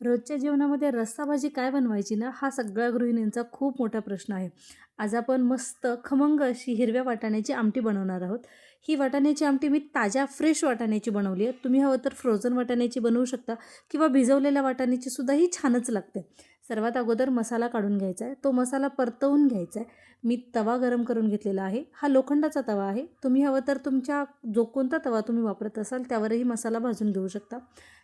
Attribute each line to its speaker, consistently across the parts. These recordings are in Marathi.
Speaker 1: रोजच्या जीवनामध्ये रस्सा भाजी काय बनवायची ना हा सगळ्या गृहिणींचा खूप मोठा प्रश्न आहे. आज आपण मस्त खमंग अशी हिरव्या वाटाण्याची आमटी बनवणार आहोत. ही वाटाण्याची आमटी मी ताज्या फ्रेश वाटाण्याची बनवली आहे. तुम्ही हवं तर फ्रोझन वाटाण्याची बनवू शकता किंवा भिजवलेल्या वाटाण्याची सुद्धा ही छानच लागते. सर्वात अगोदर मसाला काढून घ्यायचा आहे. तो मसाला परतवून घ्यायचा आहे. मी तवा गरम करून घेतलेला आहे. हा लोखंडाचा तवा आहे. तुम्ही हवं तर तुमच्या जो कोणता तवा तुम्ही वापरत असाल त्यावरही मसाला भाजून घेऊ शकता.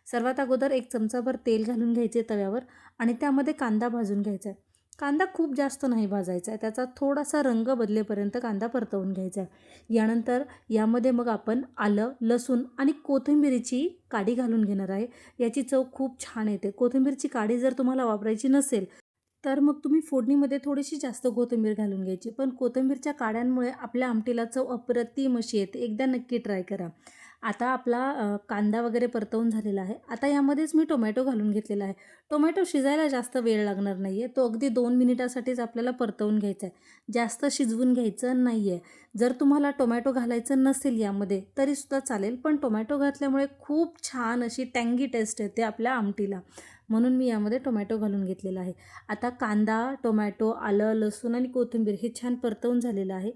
Speaker 1: सर्वात अगोदर एक चमचाभर तेल घालून घ्यायचे तव्यावर आणि त्यामध्ये कांदा भाजून घ्यायचा आहे. कांदा खूप जास्त नाही भाजायचा आहे. त्याचा थोडासा रंग बदलेपर्यंत कांदा परतवून घ्यायचा आहे. यानंतर यामध्ये मग आपण आलं लसूण आणि कोथिंबिरीची काडी घालून घेणार आहे. याची चव खूप छान येते. कोथिंबीरची काडी जर तुम्हाला वापरायची नसेल तर मग तुम्ही फोडणीमध्ये थोडीशी जास्त कोथिंबीर घालून घ्यायची. पण कोथिंबीरच्या काड्यांमुळे आपल्या आमटीला चव अप्रतिम अशी येते. एकदा नक्की ट्राय करा. आता आपला कांदा वगैरे परतवून झालेला आहे. आता यामध्येच मी टोमॅटो घालून घेतलेला आहे. टोमॅटो शिजायला जास्त वेळ लागणार नाही आहे तो अगदी दोन मिनिटासाठीच आपल्याला परतवून घ्यायचा आहे. जास्त शिजवून घ्यायचं नाही आहे जर तुम्हाला टोमॅटो घालायचं नसेल यामध्ये तरीसुद्धा चालेल. पण टोमॅटो घातल्यामुळे खूप छान अशी टँगी टेस्ट येते आपल्या आमटीला. म्हणून मी यामध्ये टोमॅटो घालून घेतलेला आहे. आता कांदा टोमॅटो आलं लसूण आणि कोथिंबीर हे छान परतवून झालेलं आहे.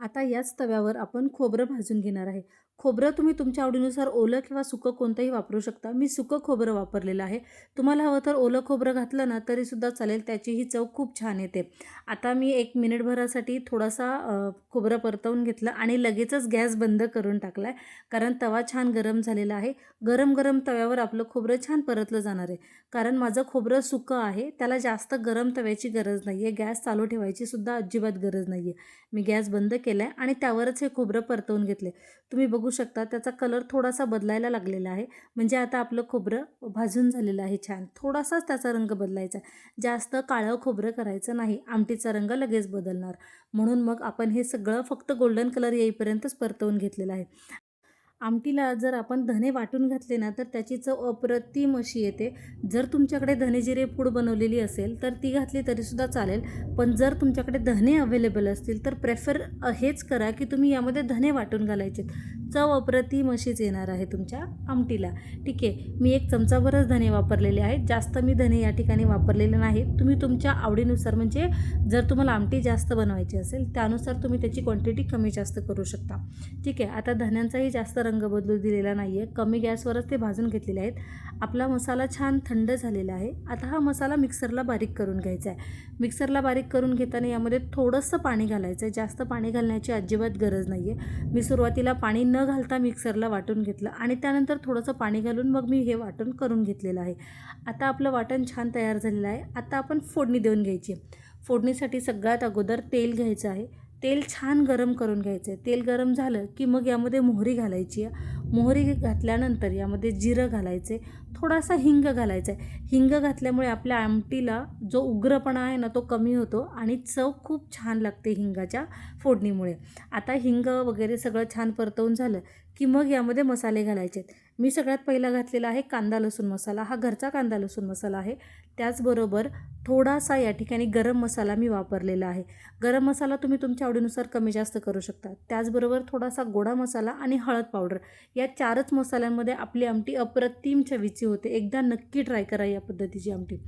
Speaker 1: आता याच तव्यावर आपण खोबरं भाजून घेणार आहे. खोबरं तुम्ही तुमच्या आवडीनुसार ओलं किंवा सुकं कोणतंही वापरू शकता. मी सुकं खोबरं वापरलेलं आहे. तुम्हाला हवं तर ओलं खोबरं घातलं ना तरीसुद्धा चालेल. त्याचीही चव खूप छान येते. आता मी एक मिनिटभरासाठी थोडासा खोबरं परतवून घेतलं आणि लगेचच गॅस बंद करून टाकला आहे कारण तवा छान गरम झालेला आहे. गरम गरम तव्यावर आपलं खोबरं छान परतलं जाणार आहे. कारण माझं खोबरं सुकं आहे. त्याला जास्त गरम तव्याची गरज नाही आहे गॅस चालू ठेवायची सुद्धा अजिबात गरज नाही आहे मी गॅस बंद केला आहे आणि त्यावरच हे खोबरं परतवून घेतले तुम्ही बघू शकता त्याचा कलर थोडासा बदलायला लागलेला आहे. म्हणजे आता आपलं खोबरं भाजून झालेलं आहे छान. थोडासाच त्याचा रंग बदलायचा आहे. जास्त काळं खोबरं करायचं नाही. आमटीचा रंग लगेच बदलणार. म्हणून मग आपण हे सगळं फक्त गोल्डन कलर येईपर्यंतच परतवून घेतलेलं आहे. आमटीला जर आपण धने वाटून घातले ना तर त्याची चव अप्रतिम अशी येते. जर तुमच्याकडे धने जिरे पूड बनवलेली असेल तर ती घातली तरीसुद्धा चालेल. पण जर तुमच्याकडे धने अवेलेबल असतील तर प्रेफर हेच करा की तुम्ही यामध्ये धने वाटून घालायचे चव अप्रतिम अशीच येणार आहे तुमच्या आमटीला. ठीक आहे मी एक चमचाभरच धने वापरलेले आहेत. जास्त मी धने या ठिकाणी वापरलेले नाहीत. तुम्ही तुमच्या आवडीनुसार म्हणजे जर तुम्हाला आमटी जास्त बनवायची असेल त्यानुसार तुम्ही त्याची क्वांटिटी कमी जास्त करू शकता. ठीक आहे आता धन्यांचाही जास्त रंग बदलू दिलेला नाही आहे कमी गॅसवरच ते भाजून घेतलेले आहेत. आपला मसाला छान थंड झालेला आहे. आता हा मसाला मिक्सरला बारीक करून घ्यायचा आहे. मिक्सरला बारीक करून घेताना यामध्ये थोडंसं पाणी घालायचं आहे. जास्त पाणी घालण्याची अजिबात गरज नाही आहे मी सुरुवातीला पाणी न घालता मिक्सरला वाटून घेतलं आणि त्यानंतर थोडंसं पाणी घालून मग मी हे वाटण करून घेतलेलं आहे. आता आपलं वाटण छान तयार झालेलं आहे. आता आपण फोडणी देऊन घ्यायची आहे. फोडणीसाठी सगळ्यात अगोदर तेल घ्यायचं आहे. तेल छान गरम करून घ्यायचं आहे. तेल गरम झालं की मग यामध्ये मोहरी घालायची आहे. मोहरी घातल्यानंतर यामध्ये जिरं घालायचे थोडासा हिंग घालायचा आहे. हिंग घातल्यामुळे आपल्या आमटीला जो उग्रपणा आहे ना तो कमी होतो आणि चव खूप छान लागते हिंगाच्या फोडणीमुळे. आता हिंग वगैरे सगळं छान परतवून झालं की मग यामध्ये मसाले घालायचे आहेत मी सगळ्यात पहिला घातलेला आहे कांदा लसूण मसाला. हा घरचा कांदा लसूण मसाला आहे. त्याचबरोबर थोडासा या ठिकाणी गरम मसाला मी वापरलेला आहे. गरम मसाला तुम्ही तुमच्या आवडीनुसार कमी जास्त करू शकता. त्याचबरोबर थोडासा गोडा मसाला आणि हळद पावडर. या चारच मसाल्यांमध्ये आपली आमटी अप्रतिम चवीची होते. एकदा नक्की ट्राय करा या पद्धतीची आमटी.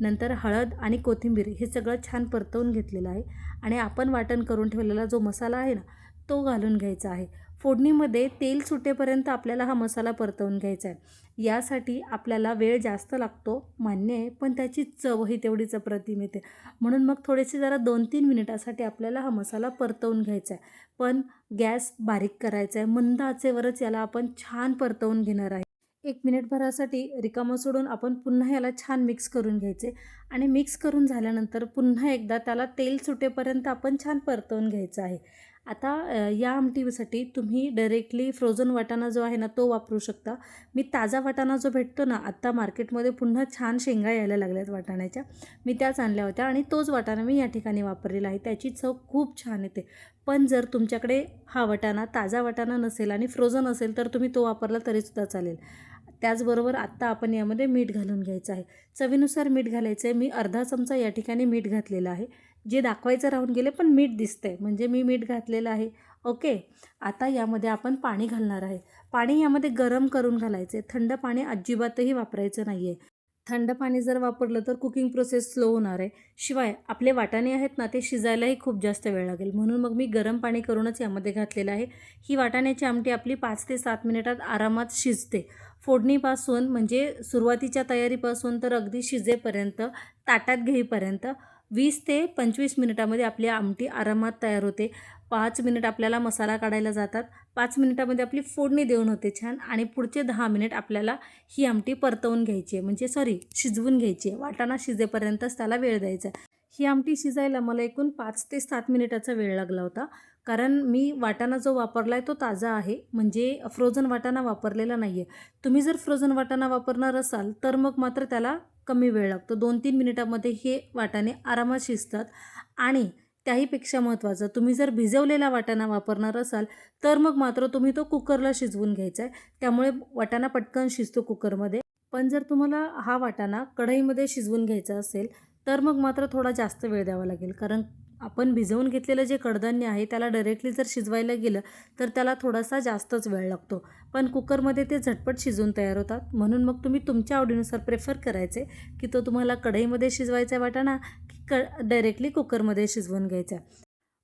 Speaker 1: नंतर हळद आणि कोथिंबीर हे सगळं छान परतवून घेतलेलं आहे. आणि आपण वाटण करून ठेवलेला जो मसाला आहे ना तो घालून घ्यायचा आहे. फोडणीमध्ये तेल सुटेपर्यंत आपल्याला हा मसाला परतवून घ्यायचा आहे. यासाठी आपल्याला वेळ जास्त लागतो मान्य आहे पण त्याची चवही तेवढीच अप्रतिम येते. म्हणून मग थोडेसे जरा दोन तीन मिनिटासाठी आपल्याला हा मसाला परतवून घ्यायचा आहे. पण गॅस बारीक करायचा आहे. मंद आचेवरच याला आपण छान परतवून घेणार आहे. एक मिनिटभरासाठी रिकामं सोडून आपण पुन्हा याला छान मिक्स करून घ्यायचे. आणि मिक्स करून झाल्यानंतर पुन्हा एकदा त्याला तेल सुटेपर्यंत आपण छान परतवून घ्यायचं आहे. आता या आमटीसाठी तुम्ही डायरेक्टली फ्रोझन वाटाणा जो आहे ना तो वापरू शकता. मी ताजा वाटाणा जो भेटतो ना आत्ता मार्केटमध्ये पुन्हा छान शेंगा यायला लागल्यात वाटाण्याच्या. मी त्याच आणल्या होत्या आणि तोच वाटाणा मी या ठिकाणी वापरलेला आहे. त्याची चव खूप छान येते. पण जर तुमच्याकडे हा वाटाणा ताजा वाटाणा नसेल आणि फ्रोझन असेल तर तुम्ही तो वापरला तरीसुद्धा चालेल. त्याचबरोबर आत्ता आपण यामध्ये मीठ घालून घ्यायचं आहे. चवीनुसार मीठ घालायचं आहे. मी अर्धा चमचा या ठिकाणी मीठ घातलेलं आहे. जे दाखवायचं राहून गेले पण मीठ दिसतंय. म्हणजे मी मीठ घातलेलं आहे. ओके. आता यामध्ये आपण पाणी घालणार आहे. पाणी यामध्ये गरम करून घालायचं आहे. थंड पाणी अजिबातही वापरायचं नाही आहे थंड पाणी जर वापरलं तर कुकिंग प्रोसेस स्लो होणार आहे. शिवाय आपले वाटाणे आहेत ना ते शिजायलाही खूप जास्त वेळ लागेल. म्हणून मग मी गरम पाणी करूनच यामध्ये घातलेलं आहे. ही वाटाण्याची आमटी आपली पाच ते सात मिनिटात आरामात शिजते. फोडणीपासून म्हणजे सुरुवातीच्या तयारीपासून तर अगदी शिजेपर्यंत ताटात घेईपर्यंत वीस ते पंचवीस मिनिटामध्ये आपली आमटी आरामात तयार होते. पाच मिनिट आपल्याला मसाला काढायला जातात. पाच मिनिटामध्ये आपली फोडणी देऊन होते छान. आणि पुढचे दहा मिनिट आपल्याला ही आमटी परतवून घ्यायची आहे. म्हणजे सॉरी शिजवून घ्यायची आहे. वाटाणा शिजेपर्यंतच त्याला वेळ द्यायचा आहे. ही आमटी शिजायला मला एकूण पाच ते सात मिनिटाचा वेळ लागला होता. कारण मी वाटाणा जो वापरला आहे तो ताजा आहे. म्हणजे फ्रोझन वाटाणा वापरलेला नाही आहे तुम्ही जर फ्रोझन वाटाणा वापरणार असाल तर मग मात्र त्याला कमी वेळ लागतो. दोन तीन मिनिटामध्ये हे वाटाणे आरामात शिजतात. आणि त्याहीपेक्षा महत्त्वाचं तुम्ही जर भिजवलेला वाटाणा वापरणार असाल तर मग मात्र तुम्ही तो कुकरला शिजवून घ्यायचा आहे त्यामुळे वाटाणा पटकन शिजतो कुकरमध्ये. पण जर तुम्हाला हा वाटाणा कढईमध्ये शिजवून घ्यायचा असेल तर मग मात्र थोडा जास्त वेळ द्यावा लागेल. कारण आपण भिजवून घेतलेलं जे कडधान्य आहे त्याला डायरेक्टली जर शिजवायला गेलं तर त्याला थोडासा जास्तच वेळ लागतो. पण कुकरमध्ये ते झटपट शिजून तयार होतात. म्हणून मग तुम्ही तुमच्या आवडीनुसार प्रेफर करायचे की तो तुम्हाला कढईमध्ये शिजवायचा आहे वाटाणा की क डायरेक्टली कुकरमध्ये शिजवून घ्यायचा आहे.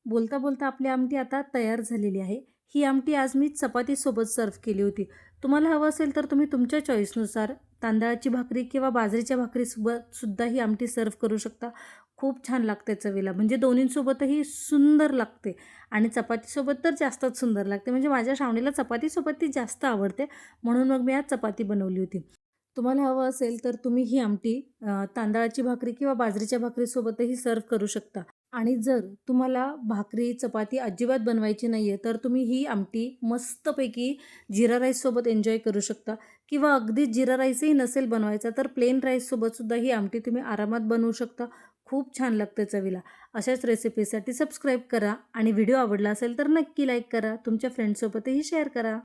Speaker 1: बोलता बोलता आपली आमटी आता तयार झालेली आहे. ही आमटी आज मी चपातीसोबत सर्व केली होती. तुम्हाला हवं असेल तर तुम्ही तुमच्या चॉईसनुसार तांदळाची भाकरी किंवा बाजरीच्या भाकरीसोबत सुद्धा ही आमटी सर्व करू शकता. खूप छान लागते चवीला. म्हणजे दोन्हींसोबतही सुंदर लागते. आणि चपातीसोबत तर जास्तच सुंदर लागते. म्हणजे माझ्या श्रावणीला चपातीसोबत ती जास्त आवडते. म्हणून मग मी आज चपाती बनवली होती. तुम्हाला हवं असेल तर तुम्ही ही आमटी तांदळाची भाकरी किंवा बाजरीच्या भाकरीसोबतही सर्व करू शकता. आणि जर तुम्हाला भाकरी चपाती अजिबात बनवायची नाही आहे तर तुम्ही ही आमटी मस्तपैकी जिरा राईससोबत एन्जॉय करू शकता. किंवा अगदी जिरा राईसही नसेल बनवायचा तर प्लेन राईससोबतसुद्धा ही आमटी तुम्ही आरामात बनवू शकता. खूप छान लागते चवीला. अशाच रेसिपीसाठी सबस्क्राईब करा आणि व्हिडिओ आवडला असेल तर नक्की लाईक करा. तुमच्या फ्रेंड्ससोबतही शेअर करा.